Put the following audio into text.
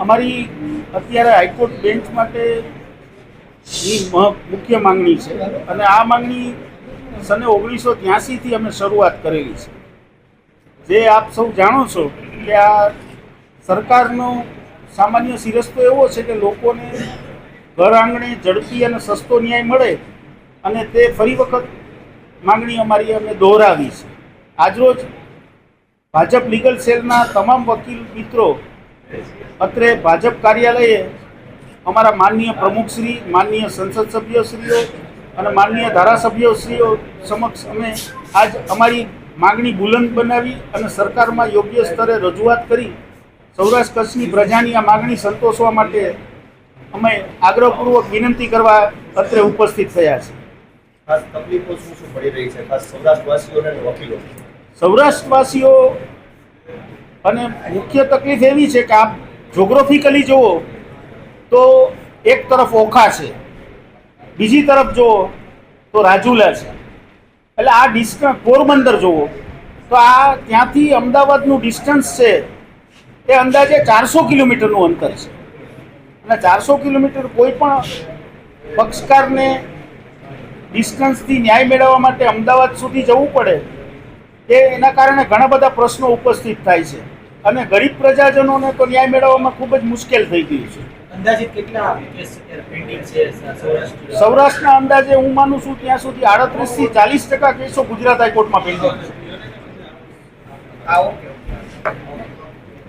અમારી અત્યારે high court bench માટે ની મ- મુખ્ય માંગણી છે. અને આ માંગણી સને ઓગણીસો ત્યાસીથી અમે શરૂઆત કરેલી છે. જે આપ સૌ જાણો છો કે આ સરકારનો સામાન્ય સિરસ્તો એવો છે કે લોકોને ઘર આંગણે ઝડપી અને સસ્તો ન્યાય મળે અને તે ફરી વખત માંગણી અમારી અમે દોહરાવી છે. આજરોજ ભાજપ લીગલ સેલના તમામ વકીલ મિત્રો અત્રે ભાજપ કાર્યાલયે અમારા માનનીય પ્રમુખશ્રી માનનીય સંસદ સભ્યશ્રીઓ અને માનનીય ધારાસભ્યશ્રીઓ સમક્ષ અમે આજ અમારી માગણી બુલંદ બનાવી અને સરકારમાં યોગ્ય સ્તરે રજૂઆત કરી સૌરાષ્ટ્ર કચ્છની પ્રજાની આ માગણી સંતોષવા માટે અમે આગ્રહપૂર્વક વિનંતી કરવા અત્રે ઉપસ્થિત થયા છે ખાસ તકલીફો શું શું પડી રહી છે? ખાસ સૌરાષ્ટ્રવાસીઓને અને વકીલો. સૌરાષ્ટ્રવાસીઓ અને મુખ્ય તકલીફ એવી છે કે આપ જોગ્રાફિકલી જુઓ તો એક તરફ ઓખા છે, બીજી તરફ જુઓ તો રાજુલા છે. એટલે આ ડિસ્ટન્સ પોરબંદર જુઓ, તો આ ત્યાંથી અમદાવાદનું ડિસ્ટન્સ છે, એ અંદાજે ચારસો કિલોમીટરનું અંતર છે. અને ચારસો કિલોમીટર કોઈ પણ પક્ષકારને ડિસ્ટન્સથી ન્યાય મેળવવા માટે અમદાવાદ સુધી જવું પડે તે એના કારણે ઘણા બધા પ્રશ્નો ઉપસ્થિત થાય છે. અને ગરીબ પ્રજાજનોને તો ન્યાય મેળવવામાં ખૂબ જ મુશ્કેલ થઈ ગયું છે. અંદાજિત કેટલા કેસ પેન્ડિંગ છે સૌરાષ્ટ્રના અંદાજે હું માનું છું ત્યાં સુધી આડત્રીસથી ચાલીસ ટકા કેસો ગુજરાત હાઈકોર્ટમાં પેન્ડિંગ છે. આ ઓકે